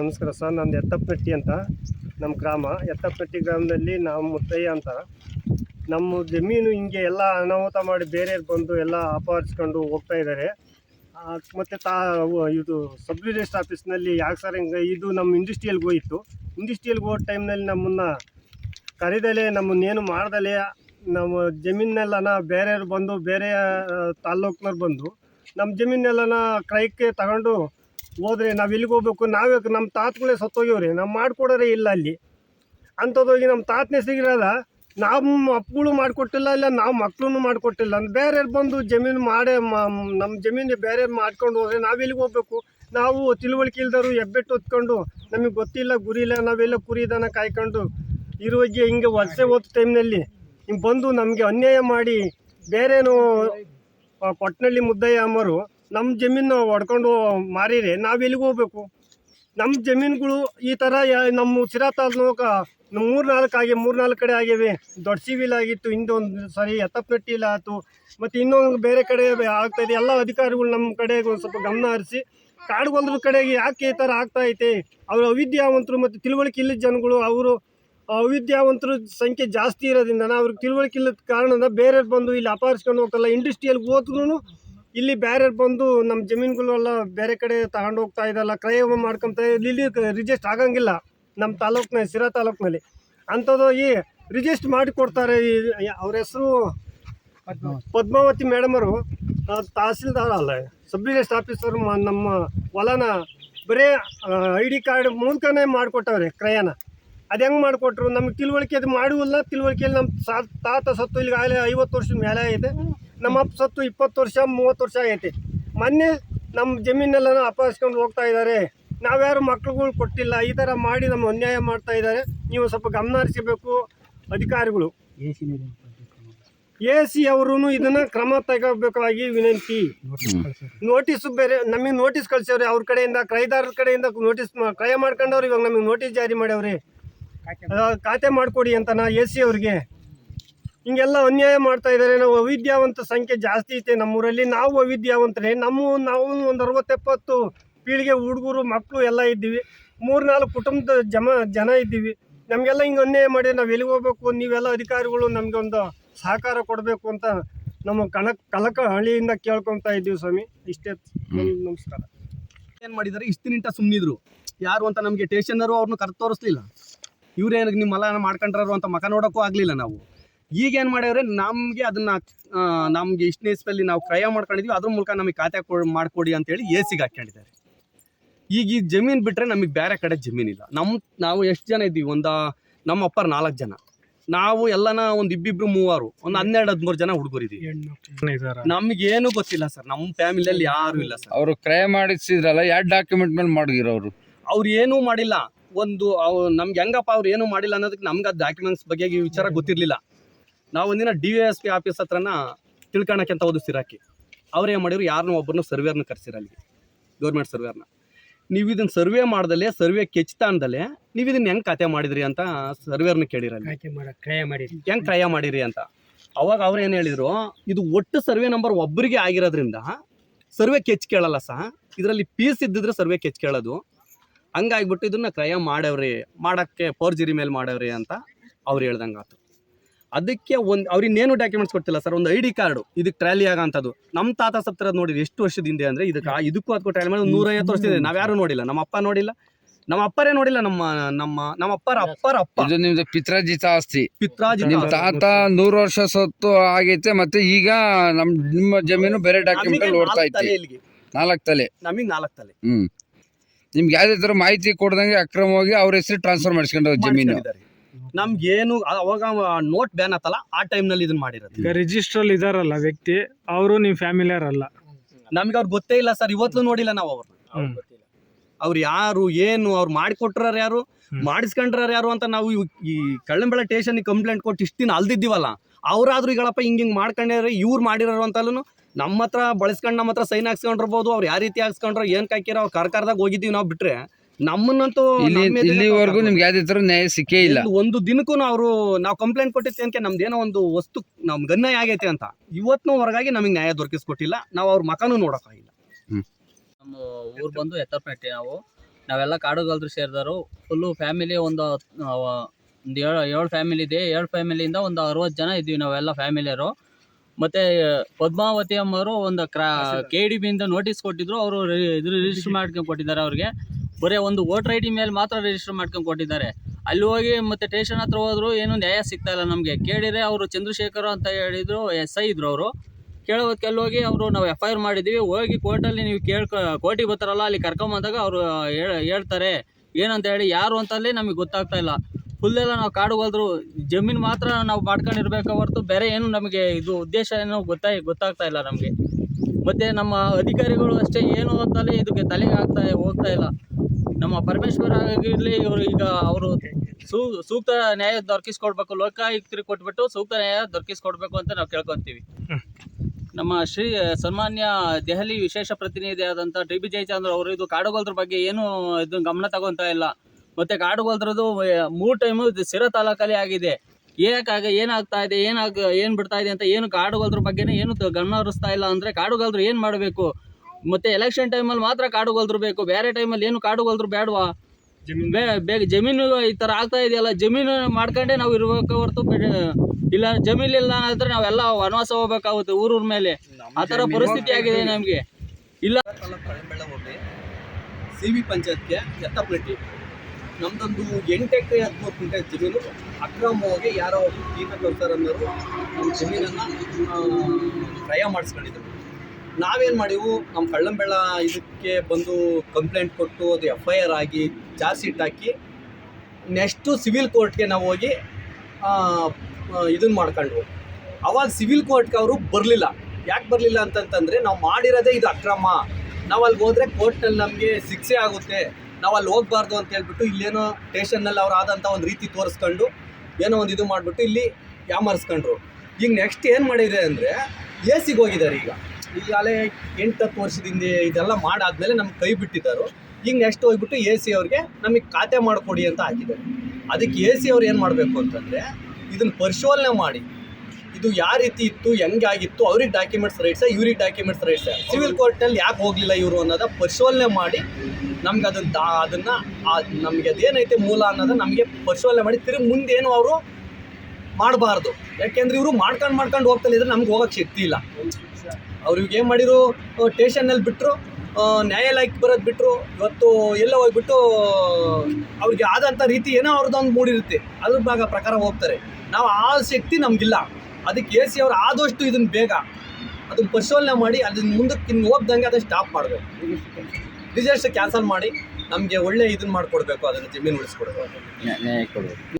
ನಮಸ್ಕಾರ ಸರ್, ನಂದು ಎತ್ತಪ್ಪನಟ್ಟಿ ಅಂತ, ನಮ್ಮ ಗ್ರಾಮ. ಎತ್ತಪ್ಪನಟ್ಟಿ ಗ್ರಾಮದಲ್ಲಿ ನಾವು ಮುತ್ತಯ್ಯ ಅಂತ. ನಮ್ಮ ಜಮೀನು ಹಿಂಗೆ ಎಲ್ಲ ಅನಾಹುತ ಮಾಡಿ ಬೇರೆಯವ್ರು ಬಂದು ಎಲ್ಲ ಅಪಹರಿಸ್ಕೊಂಡು ಹೋಗ್ತಾ ಇದ್ದಾರೆ. ಮತ್ತು ತಾ ಇದು ಸಬ್ ರಿಜಿಸ್ಟ್ರ್ ಆಫೀಸ್ನಲ್ಲಿ ಯಾಕೆ ಸರ್ ಹಿಂಗೆ, ಇದು ನಮ್ಮ ಇಂಡಸ್ಟ್ರಿಯಲ್ಗೆ ಹೋಯಿತು. ಇಂಡಸ್ಟ್ರಿಯಲ್ಗೆ ಹೋದ ಟೈಮ್ನಲ್ಲಿ ನಮ್ಮನ್ನು ಕರೆದಲೆ ನಮ್ಮನ್ನೇನು ಮಾಡ್ದಲೆ, ನಮ್ಮ ಜಮೀನೆಲ್ಲನ ಬೇರೆಯವ್ರು ಬಂದು ಬೇರೆ ತಾಲ್ಲೂಕ್ನವ್ರು ಬಂದು, ನಮ್ಮ ಜಮೀನೆಲ್ಲನ ಕ್ರಯಕ್ಕೆ ತಗೊಂಡು ಹೋದ್ರೆ ನಾವು ಎಲ್ಲಿಗೆ ಹೋಗ್ಬೇಕು? ನಾವೇ ನಮ್ಮ ತಾತಗಳೇ ಸತ್ತೋಗ್ಯವ್ರಿ. ನಾವು ಮಾಡಿಕೊಡೋರೇ ಇಲ್ಲ ಅಲ್ಲಿ. ಅಂಥದ್ದೋಗಿ ನಮ್ಮ ತಾತನೇ ಸಿಗಿರಲ್ಲ ನಮ್ಮ ಅಪ್ಪಗಳು ಮಾಡಿಕೊಟ್ಟಿಲ್ಲ, ಇಲ್ಲ ನಾವು ಮಕ್ಕಳೂ ಮಾಡಿಕೊಟ್ಟಿಲ್ಲ. ಬೇರೆಯವ್ರು ಬಂದು ಜಮೀನು ಮಾಡೇ ನಮ್ಮ ಜಮೀನು ಬೇರೆ ಮಾಡ್ಕೊಂಡು ಹೋದ್ರೆ ನಾವು ಎಲ್ಲಿಗೆ ಹೋಗ್ಬೇಕು? ನಾವು ತಿಳುವಳಿಕೆ ಇಲ್ದವರು ಎಬ್ಬೆಟ್ಟು ಹೊತ್ಕೊಂಡು, ನಮಗೆ ಗೊತ್ತಿಲ್ಲ, ಗುರಿ ಇಲ್ಲ, ನಾವೆಲ್ಲ ಕುರಿ ದನ ಕಾಯ್ಕೊಂಡು ಇರುವಾಗೆ ಹಿಂಗೆ ವಲಸೆ ಹೋದ ಟೈಮ್ನಲ್ಲಿ ಹಿಂಗೆ ಬಂದು ನಮಗೆ ಅನ್ಯಾಯ ಮಾಡಿ ಬೇರೇನು ಕೊಟ್ಟನಲ್ಲಿ ಮುದ್ದಯ್ಯ ಅಮ್ಮರು ನಮ್ಮ ಜಮೀನು ಹೊಡ್ಕೊಂಡು ಮಾರೀರಿ, ನಾವು ಎಲ್ಲಿಗೆ ಹೋಗ್ಬೇಕು? ನಮ್ಮ ಜಮೀನುಗಳು ಈ ಥರ ನಮ್ಮ ಸಿರಾ ನೋಕ ಮೂರು ನಾಲ್ಕು ಆಗಿ ಮೂರು ನಾಲ್ಕು ಕಡೆ ಆಗಿವೆ. ದೊಡ್ಡ ಸಿವಿಲ್ ಆಗಿತ್ತು ಹಿಂದೊಂದು ಸರಿ ಎತ್ತಪ್ಪನಟ್ಟಿಲ್ಲ ಆಯಿತು. ಮತ್ತು ಇನ್ನೊಂದು ಬೇರೆ ಕಡೆ ಆಗ್ತಾ ಇದೆ. ಎಲ್ಲ ಅಧಿಕಾರಿಗಳು ನಮ್ಮ ಕಡೆಗೆ ಒಂದು ಸ್ವಲ್ಪ ಗಮನ ಹರಿಸಿ ಕಾಡುಗೊಲ್ದ್ರ ಕಡೆಗೆ ಯಾಕೆ ಈ ಥರ ಆಗ್ತಾ ಐತೆ? ಅವರು ಅವಿದ್ಯಾವಂತರು ಮತ್ತು ತಿಳುವಳಿಕೆ ಇಲ್ಲದ ಜನಗಳು, ಅವರು ಅವಿದ್ಯಾವಂತರ ಸಂಖ್ಯೆ ಜಾಸ್ತಿ ಇರೋದ್ರಿಂದ ಅವ್ರಿಗೆ ತಿಳುವಳಿಕೆ ಇಲ್ಲದ ಕಾರಣದಿಂದ ಬೇರೆಯವ್ರು ಬಂದು ಇಲ್ಲಿ ಅಪಹರಿಸ್ಕೊಂಡು ಹೋಗ್ತಲ್ಲ ಇಂಡಸ್ಟ್ರಿಯಲ್ಗೆ ಹೋದ್ರೂ ಇಲ್ಲಿ ಬೇರೆ ಬಂದು ನಮ್ಮ ಜಮೀನುಗಳೆಲ್ಲ ಬೇರೆ ಕಡೆ ತಗೊಂಡು ಹೋಗ್ತಾ ಇದಲ್ಲ ಕ್ರಯ ಮಾಡ್ಕೊತಾ ಇಲ್ಲಿ ರಿಜಿಸ್ಟ್ ಆಗಂಗಿಲ್ಲ ನಮ್ಮ ತಾಲೂಕ್ನಲ್ಲಿ ಸಿರಾ ತಾಲೂಕ್ನಲ್ಲಿ. ಅಂಥದ್ದು ಈ ರಿಜಿಸ್ಟ್ ಮಾಡಿ ಕೊಡ್ತಾರೆ ಅವ್ರ ಹೆಸರು ಪದ್ಮಾವತಿ ಮೇಡಮರು ತಹಸೀಲ್ದಾರ್ ಅಲ್ಲ ಸಬ್ ರಿಜಿಸ್ಟ್ ಆಫೀಸರ್ ನಮ್ಮ ಹೊಲನ ಬರೀ ಐ ಡಿ ಕಾರ್ಡ್ ಮೂಲಕನೇ ಮಾಡಿಕೊಟ್ಟವ್ರೆ ಕ್ರಯನ. ಅದು ಹೆಂಗೆ ಮಾಡಿಕೊಟ್ರು? ನಮಗೆ ತಿಳುವಳಿಕೆ ಅದು ಮಾಡುವಲ್ಲ ತಿಳುವಳಿಕೆಯಲ್ಲಿ ನಮ್ಮ ಸಾ ತಾತ ಸತ್ತು, ಇಲ್ಲಿಗೆ ಆಗಲೇ ಐವತ್ತು ವರ್ಷದ ಮೇಲೆ ಐತೆ ನಮ್ಮ ಅಪ್ಪ ಸತ್ತು ಇಪ್ಪತ್ತು ವರ್ಷ ಮೂವತ್ತು ವರ್ಷ ಆಗೈತೆ. ಮೊನ್ನೆ ನಮ್ಮ ಜಮೀನೆಲ್ಲ ಅಪಹರಿಸ್ಕೊಂಡು ಹೋಗ್ತಾ ಇದ್ದಾರೆ. ನಾವ್ಯಾರು ಮಕ್ಳುಗಳು ಕೊಟ್ಟಿಲ್ಲ. ಈ ಥರ ಮಾಡಿ ನಮ್ಮ ಅನ್ಯಾಯ ಮಾಡ್ತಾ ಇದ್ದಾರೆ. ನೀವು ಸ್ವಲ್ಪ ಗಮನ ಹರಿಸಬೇಕು ಅಧಿಕಾರಿಗಳು. ಎ ಸಿ ಅವರು ಇದನ್ನ ಕ್ರಮ ತಗೋಬೇಕಾಗಿ ವಿನಂತಿ. ನೋಟಿಸ್ ಬೇರೆ ನಮಗೆ ನೋಟಿಸ್ ಕಳ್ಸವ್ರೆ ಅವ್ರ ಕಡೆಯಿಂದ ಕ್ರಯದಾರರ ಕಡೆಯಿಂದ ನೋಟಿಸ್ ಕ್ರಯ ಮಾಡ್ಕೊಂಡವ್ರು ಇವಾಗ ನಮಗೆ ನೋಟಿಸ್ ಜಾರಿ ಮಾಡ್ಯವ್ರೆ. ಖಾತೆ ಮಾಡಿಕೊಡಿ ಅಂತ ನಾ ಎ ಸಿ ಅವ್ರಿಗೆ. ಹಿಂಗೆಲ್ಲ ಅನ್ಯಾಯ ಮಾಡ್ತಾ ಇದ್ದಾರೆ ನಾವು ಅವಿದ್ಯಾವಂತ ಸಂಖ್ಯೆ ಜಾಸ್ತಿ ಐತೆ ನಮ್ಮೂರಲ್ಲಿ. ನಾವು ಅವಿದ್ಯಾವಂತರೇ. ನಮ್ಮ ನಾವು ಒಂದು ಅರವತ್ತೆಪ್ಪತ್ತು ಪೀಳಿಗೆ ಹುಡುಗರು ಮಕ್ಕಳು ಎಲ್ಲ ಇದ್ದೀವಿ. ಮೂರು ನಾಲ್ಕು ಕುಟುಂಬದ ಜಮ ಜನ ಇದ್ದೀವಿ. ನಮಗೆಲ್ಲ ಹಿಂಗೆ ಅನ್ಯಾಯ ಮಾಡಿ ನಾವು ಎಲ್ಲಿಗೆ ಹೋಗ್ಬೇಕು? ನೀವೆಲ್ಲ ಅಧಿಕಾರಿಗಳು ನಮಗೆ ಒಂದು ಸಹಕಾರ ಕೊಡಬೇಕು ಅಂತ ನಮ್ಮ ಕನಕ ಕಲಕ ಹಳ್ಳಿಯಿಂದ ಕೇಳ್ಕೊತಾ ಇದ್ದೀವಿ ಸ್ವಾಮಿ. ಇಷ್ಟೇ ನಮಸ್ಕಾರ. ಏನು ಮಾಡಿದ್ದಾರೆ ಇಷ್ಟು ನಿಂಟ ಸುಮ್ಮನಿದ್ರು ಯಾರು ಅಂತ ನಮಗೆ ಟೇಷನ್ನರು ಅವ್ರನ್ನ ಕರೆ ತೋರಿಸ್ಲಿಲ್ಲ. ಇವ್ರೇನು ನಿಮ್ಮ ಮಲ ಮಾಡ್ಕೊಂಡ್ರು ಅಂತ ಮಕ ನೋಡೋಕ್ಕೂ ಆಗಲಿಲ್ಲ ನಾವು. ಈಗ ಏನು ಮಾಡ್ಯಾವ್ರೆ ನಮಗೆ ಅದನ್ನ ನಮಗೆ ಇಷ್ಟನೇ ಇಸ್ಪಲ್ಲಿ ನಾವು ಕ್ರಯ ಮಾಡ್ಕೊಂಡಿದ್ವಿ ಅದ್ರ ಮೂಲಕ ನಮಗೆ ಖಾತೆ ಕೊ ಮಾಡಿಕೊಡಿ ಅಂತೇಳಿ ಎ ಸಿಗೆ ಹಾಕ್ಕೊಂಡಿದ್ದಾರೆ ಈಗ ಈ ಜಮೀನು ಬಿಟ್ಟರೆ ನಮಗೆ ಬೇರೆ ಕಡೆ ಜಮೀನಿಲ್ಲ ನಮ್ಮ ನಾವು ಎಷ್ಟು ಜನ ಇದ್ದೀವಿ? ಒಂದು ನಮ್ಮ ಅಪ್ಪರ್ ನಾಲ್ಕು ಜನ. ನಾವು ಎಲ್ಲನ ಒಂದು ಇಬ್ಬಿಬ್ರು ಮೂವರು ಒಂದು ಹನ್ನೆರಡು ಹದಿಮೂರು ಜನ ಹುಡುಗರು ಇದೀವಿ ನಮಗೇನು ಗೊತ್ತಿಲ್ಲ ಸರ್. ನಮ್ಮ ಫ್ಯಾಮಿಲಿಯಲ್ಲಿ ಯಾರು ಇಲ್ಲ ಸರ್. ಅವರು ಕ್ರಯ ಮಾಡಿಸಿದ್ರಲ್ಲ ಎರಡು ಡಾಕ್ಯುಮೆಂಟ್ ಮೇಲೆ ಮಾಡಿರೋರು ಅವ್ರು? ಏನೂ ಮಾಡಿಲ್ಲ. ಒಂದು ಅವ್ ನಮ್ಗೆ ಹೆಂಗಪ್ಪ ಅವ್ರು ಏನೂ ಮಾಡಿಲ್ಲ ಅನ್ನೋದಕ್ಕೆ ನಮ್ಗೆ ಅದು ಡಾಕ್ಯುಮೆಂಟ್ಸ್ ಬಗ್ಗೆ ಈ ವಿಚಾರ ಗೊತ್ತಿರಲಿಲ್ಲ. ನಾವು ಒಂದಿನ D V S P office ಹತ್ರನ ತಿಳ್ಕೊಳಕ್ಕೆ ಅಂತ ಹೋದು ಸಿರಾಕಿ. ಅವ್ರು ಏನು ಮಾಡಿದ್ರು ಯಾರನ್ನೂ ಒಬ್ಬರನ್ನ ಸರ್ವೇರ್ನ ಕರೆಸಿರ ಅಲ್ಲಿಗೆ ಗೌರ್ಮೆಂಟ್ ಸರ್ವೇರ್ನ ನೀವು ಇದನ್ನು ಸರ್ವೆ ಮಾಡ್ದಲೆ ಸರ್ವೆ ಕೆಚ್ತಾ ಅಂದಲೆ ನೀವು ಇದನ್ನ ಹೆಂಗೆ ಖಾತೆ ಮಾಡಿದ್ರಿ ಅಂತ ಸರ್ವೇರ್ನ ಕೇಳಿರಲ್ಲ ಹೆಂಗೆ ಕ್ರಯ ಮಾಡಿರಿ ಅಂತ. ಅವಾಗ ಅವ್ರು ಏನು ಹೇಳಿದರು ಇದು ಒಟ್ಟು ಸರ್ವೆ ನಂಬರ್ ಒಬ್ಬರಿಗೆ ಆಗಿರೋದ್ರಿಂದ ಸರ್ವೆ ಕೆಚ್ ಕೇಳಲ್ಲ ಸಹ ಇದರಲ್ಲಿ ಪೀಸ್ ಇದ್ದಿದ್ರೆ ಸರ್ವೆ ಕೆಚ್ ಕೇಳೋದು. ಹಂಗಾಗ್ಬಿಟ್ಟು ಇದನ್ನ ಕ್ರಯ ಮಾಡವ್ರಿ ಮಾಡಕ್ಕೆ ಫೋರ್ಜರಿ ಮೇಲೆ ಮಾಡವ್ರಿ ಅಂತ ಅವ್ರು ಹೇಳ್ದಂಗೆ ಆತು ಅದಕ್ಕೆ ಒಂದು ಅವ್ರಿನ್ನೇನು ಡಾಕ್ಯುಮೆಂಟ್ಸ್ ಕೊಡ್ತಿಲ್ಲ ಸರ್ ಒಂದು ಐ ಡಿ ಕಾರ್ಡು ಇದಕ್ಕೆ ಟ್ರ್ಯಾಲಿ ಆಗಂಥದ್ದು ನಮ್ಮ ತಾತ ಸತ್ತಿರೋದು ನೋಡಿರಿ ಎಷ್ಟು ವರ್ಷದ ಹಿಂದೆ ಅಂದರೆ ಇದಕ್ಕೆ ಇದಕ್ಕೂ ಅದಕ್ಕೂ ಟ್ರ್ಯಾಲಿ ಮಾಡಿ ಒಂದು ನೂರೈವತ್ತು ವರ್ಷದಿಂದ ನಾವ್ಯಾರು ನೋಡಿಲ್ಲ. ನಮ್ಮ ಅಪ್ಪ ನೋಡಿಲ್ಲ. ನಮ್ಮ ಅಪ್ಪರೇ ನೋಡಿಲ್ಲ. ನಮ್ಮ ನಮ್ಮ ನಮ್ಮ ಅಪ್ಪರ ಅಪ್ಪರ ಅಪ್ಪ. ಇದು ನಿಮ್ದು ಪಿತ್ರಾಜಿತ ಆಸ್ತಿ. ಪಿತ್ರಾಜಿ ನಿಮ್ ತಾತ ನೂರು ವರ್ಷ ಸತ್ತು ಆಗೈತೆ ಮತ್ತೆ ಈಗ ನಮ್ ನಿಮ್ಮ ಜಮೀನು ಬೇರೆ ಡಾಕ್ಯುಮೆಂಟ್ ಅಲ್ಲಿ ಓಡ್ತಾ ಐತಿ. ನಾಲ್ಕು ತಲೆ. ನಮಗೆ ನಾಲ್ಕು ತಲೆ. ಹ್ಮ್. ನಿಮ್ಗೆ ಯಾವ್ದೇ ತರ ಮಾಹಿತಿ ಕೊಡ್ದಂಗೆ ಅಕ್ರಮವಾಗಿ ಅವ್ರ ಹೆಸರು ಟ್ರಾನ್ಸ್ಫರ್ ಮಾಡಿಸ್ಕೊಂಡು ಜಮೀನು. ನಮ್ಗೇನು ಅವಾಗ ನೋಟ್ ಬ್ಯಾನ್ ಆತಲ್ಲ ಆ ಟೈಮ್ನಲ್ಲಿ ಇದನ್ನ ಮಾಡಿರೋದು ಈಗ ರಿಜಿಸ್ಟರ್ ಅಲ್ಲಿ ಇದಾರಲ್ಲ ವ್ಯಕ್ತಿ ಅವರು ನಿಮ್ ಫ್ಯಾಮಿಲಿಯರ್ ಅಲ್ಲ ನಮ್ಗೆ ಅವ್ರು ಗೊತ್ತೇ ಇಲ್ಲ ಸರ್ ಇವತ್ತು ನೋಡಿಲ್ಲ ನಾವು ಅವ್ರನ್ನ ಹ್ಮ್. ಅವ್ರು ಯಾರು ಏನು ಅವ್ರು ಮಾಡಿಕೊಟ್ರಾರ ಯಾರು. ಮಾಡಿಸ್ಕೊಂಡ್ರಾರ ಯಾರು ಅಂತ ನಾವು ಇವ್- ಈ ಕಳ್ಳಂಬೆಳ ಸ್ಟೇಷನ್ ಕಂಪ್ಲೇಂಟ್ ಕೊಟ್ಟು ಇಷ್ಟು ದಿನ ಅಲ್ದಿದ್ದೀವಲ್ಲ ಅವ್ರಾದ್ರೂ ಈಗಳಪ್ಪ ಹಿಂಗೆ ಹಿಂಗೆ ಮಾಡ್ಕೊಂಡ್ರೆ ಇವ್ರು ಮಾಡಿರೋರು ಅಂತಲೂ ನಮ್ಮ ಹತ್ರ ಬಳಸ್ಕೊಂಡು ನಮ್ಮ ಹತ್ರ ಸೈನ್ ಹಾಕ್ಸ್ಕೊಂಡಿರ್ಬೋದು ಅವ್ರು ಯಾವ ರೀತಿ ಹಾಕ್ಸ್ಕೊಂಡ್ರು ಏನು ಕಾಕಿರೋ ಅವ್ರು ಕರ್ಕಾರದಾಗ ಹೋಗಿದ್ದೀವಿ ನಾವು ಬಿಟ್ರೆ ನಮ್ಮನ್ನಂತೂ ಇಲ್ಲಿ ನಮ್ಮ ಎದುರಿಗೆ ಇಲ್ಲಿವರೆಗೂ. ನಿಮ್ಗೆ ಯಾವ್ದೇ ತರ ನ್ಯಾಯ ಸಿಕ್ಕೇ ಇಲ್ಲ. ಒಂದು- ಒಂದು ದಿನಕ್ಕೂ ಅವರು ನಾವು ಕಂಪ್ಲೇಂಟ್ ಕೊಟ್ಟಿದ್ದೆ ಅನ್ಕೆ ನಮ್ದೇನೋ ಒಂದು ವಸ್ತು ನಮ್ ಗನ್ಯ ಆಗೈತೆ ಅಂತ. ಇವತ್ತಿನ ಹೊರಗಾಗಿ ನಮಗೆ ನ್ಯಾಯ ದೊರಕಿಸ್ಕೊಟ್ಟಿಲ್ಲ. ನಾವು ಅವ್ರ ಮಕನೂ ನೋಡೋಕ್ಕಾಗಿಲ್ಲ ನಮ್ಮ ಊರು ಬಂದು ಎತ್ತರಪೇಟೆ ನಾವು. ನಾವೆಲ್ಲ ಕಾಡುಗೊಲ್ರು ಸೇರಿದವರು. ಫುಲ್ಲು ಫ್ಯಾಮಿಲಿ ಒಂದು ಆ, ಒಂದು ಏಳು ಏಳು ಫ್ಯಾಮಿಲಿ ಇದೆ. ಏಳು ಫ್ಯಾಮಿಲಿಯಿಂದ ಒಂದು ಅರವತ್ತು ಜನ ಇದ್ದೀವಿ ನಾವೆಲ್ಲ ಫ್ಯಾಮಿಲಿಯರು. ಮತ್ತು ಪದ್ಮಾವತಿ ಅಮ್ಮವರು ಒಂದು ಕ್ರಾ ಕೆ ಡಿ ಬಿಯಿಂದ ನೋಟಿಸ್ ಕೊಟ್ಟಿದ್ರು. ಅವರು ಇದ್ರ ರಿಜಿಸ್ಟರ್ ಮಾಡ್ಕೊಂಡು ಕೊಟ್ಟಿದ್ದಾರೆ ಅವ್ರಿಗೆ. ಬರೀ ಒಂದು ವೋಟರ್ ಐ ಡಿ ಮೇಲೆ ಮಾತ್ರ ರಿಜಿಸ್ಟರ್ ಮಾಡ್ಕೊಂಡು ಕೊಟ್ಟಿದ್ದಾರೆ. ಅಲ್ಲಿ ಹೋಗಿ ಮತ್ತೆ ಸ್ಟೇಷನ್ ಹತ್ರ ಹೋದ್ರು ಏನು ನ್ಯಾಯ ಸಿಗ್ತಾ ಇಲ್ಲ ನಮಗೆ. ಕೇಳಿದರೆ ಅವರು ಚಂದ್ರಶೇಖರ್ ಅಂತ ಹೇಳಿದ್ರು ಎಸ್ ಐ ಇದ್ರು ಅವರು. ಕೇಳೋದಕ್ಕೆ ಅಲ್ಲಿ ಹೋಗಿ ಅವರು ನಾವು ಎಫ್ ಐ ಆರ್ ಮಾಡಿದ್ದೀವಿ. ಹೋಗಿ ಕೋರ್ಟಲ್ಲಿ ನೀವು ಕೇಳ್ಕೊ, ಕೋರ್ಟಿಗೆ ಬರ್ತಾರಲ್ಲ, ಅಲ್ಲಿ ಕರ್ಕೊಂಬಂದಾಗ ಅವರು ಹೇಳ್ತಾರೆ. ಏನಂತ ಹೇಳಿ, ಯಾರು ಅಂತಲ್ಲಿ ನಮಗೆ ಗೊತ್ತಾಗ್ತಾ ಇಲ್ಲ. ಫುಲ್ಲೆಲ್ಲ ನಾವು ಕಾಡುಗೋದ್ರು ಜಮೀನು ಮಾತ್ರ ನಾವು ಮಾಡ್ಕೊಂಡಿರ್ಬೇಕು ಹೊರತು ಬೇರೆ ಏನು ನಮಗೆ ಇದು ಉದ್ದೇಶ ಏನು ಗೊತ್ತಾಗಿ ಗೊತ್ತಾಗ್ತಾ ಇಲ್ಲ ನಮಗೆ. ಮತ್ತು ನಮ್ಮ ಅಧಿಕಾರಿಗಳು ಅಷ್ಟೇ ಏನು ಅಂತಲೇ ಇದಕ್ಕೆ ತಲೆಗೆ ಆಗ್ತಾ, ಹೋಗ್ತಾ ಇಲ್ಲ. ನಮ್ಮ ಪರಮೇಶ್ವರ ಆಗಿರಲಿ, ಇವರು ಈಗ ಅವರು ಸೂ, ಸೂಕ್ತ ನ್ಯಾಯ ದೊರಕಿಸ್ಕೊಡ್ಬೇಕು, ಲೋಕಾಯುಕ್ತರಿಗೆ ಕೊಟ್ಬಿಟ್ಟು ಸೂಕ್ತ ನ್ಯಾಯ ದೊರಕಿಸ್ಕೊಡ್ಬೇಕು ಅಂತ ನಾವು ಕೇಳ್ಕೊತೀವಿ. ನಮ್ಮ ಶ್ರೀ ಸನ್ಮಾನ್ಯ ದೆಹಲಿ ವಿಶೇಷ ಪ್ರತಿನಿಧಿಯಾದಂಥ ಡಿ ಬಿ ಜಯಚಂದ್ರ ಅವರು ಇದು ಕಾಡುಗೋಲ್ದ್ರ ಬಗ್ಗೆ ಏನು ಇದು ಗಮನ ತಗೊಂತ ಇಲ್ಲ. ಮತ್ತೆ ಕಾಡುಗೋಲ್ದ್ರದ್ದು ಮೂರು ಟೈಮು ಸಿರ ತಾಲೂಕಲ್ಲಿ ಆಗಿದೆ. ಏಕಾಗ ಏನಾಗ್ತಾ ಇದೆ, ಏನಾಗ, ಏನು ಬಿಡ್ತಾ ಇದೆ ಅಂತ ಏನು ಕಾಡುಗೋಲ್ದ್ರ ಬಗ್ಗೆನೇ ಏನು ಗಮನ ಹರಿಸ್ತಾ ಇಲ್ಲ ಅಂದರೆ ಕಾಡುಗೋಲ್ದ್ರು ಏನು ಮಾಡಬೇಕು? ಮತ್ತೆ ಎಲೆಕ್ಷನ್ ಟೈಮಲ್ಲಿ ಮಾತ್ರ ಕಾಡುಗೋಲ್ದ್ರು ಬೇಕು. ಬೇರೆ ಟೈಮಲ್ಲಿ ಏನು ಕಾಡುಗೋಲ್ದ್ರು ಬೇಡವಾ? ಬೇಗ ಜಮೀನು ಈ ಥರ ಆಗ್ತಾ ಇದೆಯಲ್ಲ ಜಮೀನು ಮಾಡ್ಕೊಂಡೆ ನಾವು ಇರ್ಬೇಕು ಹೊರತು ಇಲ್ಲ ಜಮೀನು ಇಲ್ಲ ಅಂದ್ರೆ ನಾವೆಲ್ಲ ವನವಾಸ ಹೋಗ್ಬೇಕಾಗುತ್ತೆ ಊರೂರ ಮೇಲೆ. ಆ ಥರ ಪರಿಸ್ಥಿತಿ ಆಗಿದೆ ನಮಗೆ. ಇಲ್ಲ. ಸಿ ಬಿ ಪಂಚಾಯತ್ಗೆ ಎತ್ತಪಟ್ಟಿ ನಮ್ದೊಂದು ಎಂಟು ಎಕರೆ ಹದಿಮೂರು ಕುಂಟೆ ಜಮೀನು. ಅಕ್ರಮವಾಗಿ ಯಾರೋ ಅನ್ನೋರು ನಮ್ಮ ಜಮೀನನ್ನು ಕ್ರಯ ಮಾಡಿಸ್ಕೊಂಡಿದ್ರು. ನಾವೇನು ಮಾಡಿವು? ನಮ್ಮ ಕಳ್ಳಂಬೆಳ ಇದಕ್ಕೆ ಬಂದು ಕಂಪ್ಲೇಂಟ್ ಕೊಟ್ಟು ಅದು ಎಫ್ ಐ ಆರ್ ಆಗಿ ಚಾರ್ಜ್ ಶೀಟ್ ಹಾಕಿ ನೆಕ್ಸ್ಟು ಸಿವಿಲ್ ಕೋರ್ಟ್ಗೆ ನಾವು ಹೋಗಿ ಇದನ್ನು ಮಾಡ್ಕೊಂಡ್ವು ಅವಾಗ ಸಿವಿಲ್ ಕೋರ್ಟ್ಗೆ ಅವರು ಬರಲಿಲ್ಲ. ಯಾಕೆ ಬರಲಿಲ್ಲ ಅಂತಂತಂದರೆ ನಾವು ಮಾಡಿರೋದೇ ಇದು ಅಕ್ರಮ. ನಾವು ಅಲ್ಲಿಗೆ ಹೋದರೆ ಕೋರ್ಟ್ನಲ್ಲಿ ನಮಗೆ ಶಿಕ್ಷೆ ಆಗುತ್ತೆ. ನಾವು ಅಲ್ಲಿ ಹೋಗಬಾರ್ದು ಅಂತ ಹೇಳ್ಬಿಟ್ಟು ಇಲ್ಲೇನೋ ಸ್ಟೇಷನ್ನಲ್ಲಿ ಅವ್ರು ಆದಂಥ ಒಂದು ರೀತಿ ತೋರಿಸ್ಕೊಂಡು ಏನೋ ಒಂದು ಇದು ಮಾಡಿಬಿಟ್ಟು ಇಲ್ಲಿ ಯಾಮರ್ಸ್ಕೊಂಡ್ರು. ಈಗ ನೆಕ್ಸ್ಟ್ ಏನು ಮಾಡಿದೆ ಅಂದರೆ ಎ ಸಿಗೆ ಹೋಗಿದ್ದಾರೆ ಈಗ. ಈಗಾಗಲೇ ಎಂಟು ಹತ್ತು ವರ್ಷದಿಂದ ಇದೆಲ್ಲ ಮಾಡಾದ್ಮೇಲೆ ನಮ್ಗೆ ಕೈ ಬಿಟ್ಟಿದ್ದರು. ಈಗ ನೆಕ್ಸ್ಟ್ ಹೋಗ್ಬಿಟ್ಟು ಎ ಸಿ ಅವ್ರಿಗೆ ನಮಗೆ ಖಾತೆ ಮಾಡಿಕೊಡಿ ಅಂತ ಹಾಕಿದ್ದಾರೆ. ಅದಕ್ಕೆ ಎ ಸಿ ಅವ್ರು ಏನು ಮಾಡಬೇಕು ಅಂತಂದರೆ ಇದನ್ನು ಪರಿಶೋಧನೆ ಮಾಡಿ. ಇದು ಯಾವ ರೀತಿ ಇತ್ತು, ಹೆಂಗೆ ಆಗಿತ್ತು, ಅವ್ರಿಗೆ ಡಾಕ್ಯುಮೆಂಟ್ಸ್ ರೈಟ್ಸ ಇವ್ರಿಗೆ ಡಾಕ್ಯುಮೆಂಟ್ಸ್ ರೈಟ್ಸ ಸಿವಿಲ್ ಕೋರ್ಟ್ನಲ್ಲಿ ಯಾಕೆ ಹೋಗಲಿಲ್ಲ ಇವರು ಅನ್ನೋದ ಪರಿಶೋಧನೆ ಮಾಡಿ ನಮ್ಗೆ ಅದನ್ನ ದಾ, ಅದನ್ನು ನಮಗೆ ಅದೇನೈತೆ ಮೂಲ ಅನ್ನೋದು ನಮಗೆ ಪರಿಶೋಧನೆ ಮಾಡಿ ತಿರುಗಿ ಮುಂದೇನು ಅವರು ಮಾಡಬಾರ್ದು. ಯಾಕೆಂದ್ರೆ ಇವರು ಮಾಡ್ಕೊಂಡು ಮಾಡ್ಕೊಂಡು ಹೋಗ್ತಾ ಇದ್ರೆ ನಮ್ಗೆ ಹೋಗೋಕ್ಕೆ ಶಕ್ತಿ ಇಲ್ಲ. ಅವ್ರಿಗೆ ಏನು ಮಾಡಿದ್ರು? ಸ್ಟೇಷನ್ನಲ್ಲಿ ಬಿಟ್ಟರು ನ್ಯಾಯಾಲಯಕ್ಕೆ ಬರೋದು ಬಿಟ್ಟರು ಇವತ್ತು ಎಲ್ಲ ಹೋಗ್ಬಿಟ್ಟು, ಅವ್ರಿಗೆ ಆದಂಥ ರೀತಿ ಏನೋ ಅವ್ರದ್ದೊಂದು ಮೂಡಿರುತ್ತೆ. ಅದ್ರ ಭಾಗ ಪ್ರಕಾರ ಹೋಗ್ತಾರೆ. ನಾವು ಆ ಶಕ್ತಿ ನಮಗಿಲ್ಲ. ಅದಕ್ಕೆ ಎ ಸಿ ಅವ್ರು ಆದಷ್ಟು ಇದನ್ನು ಬೇಗ ಅದನ್ನ ಪರಿಶೋಧನೆ ಮಾಡಿ ಅದನ್ನ ಮುಂದಕ್ಕೆ ಇನ್ನು ಹೋಗ್ದಂಗೆ ಅದನ್ನು ಸ್ಟಾಪ್ ಮಾಡಬೇಕು. ರಿಜಿಸ್ಟ್ರ್ ಕ್ಯಾನ್ಸಲ್ ಮಾಡಿ, ನಮಗೆ ಒಳ್ಳೆ ಇದನ್ನು ಮಾಡಿಕೊಡ್ಬೇಕು, ಅದನ್ನು ಜಮೀನು ಉಳಿಸ್ಕೊಡ್ಬೇಕು.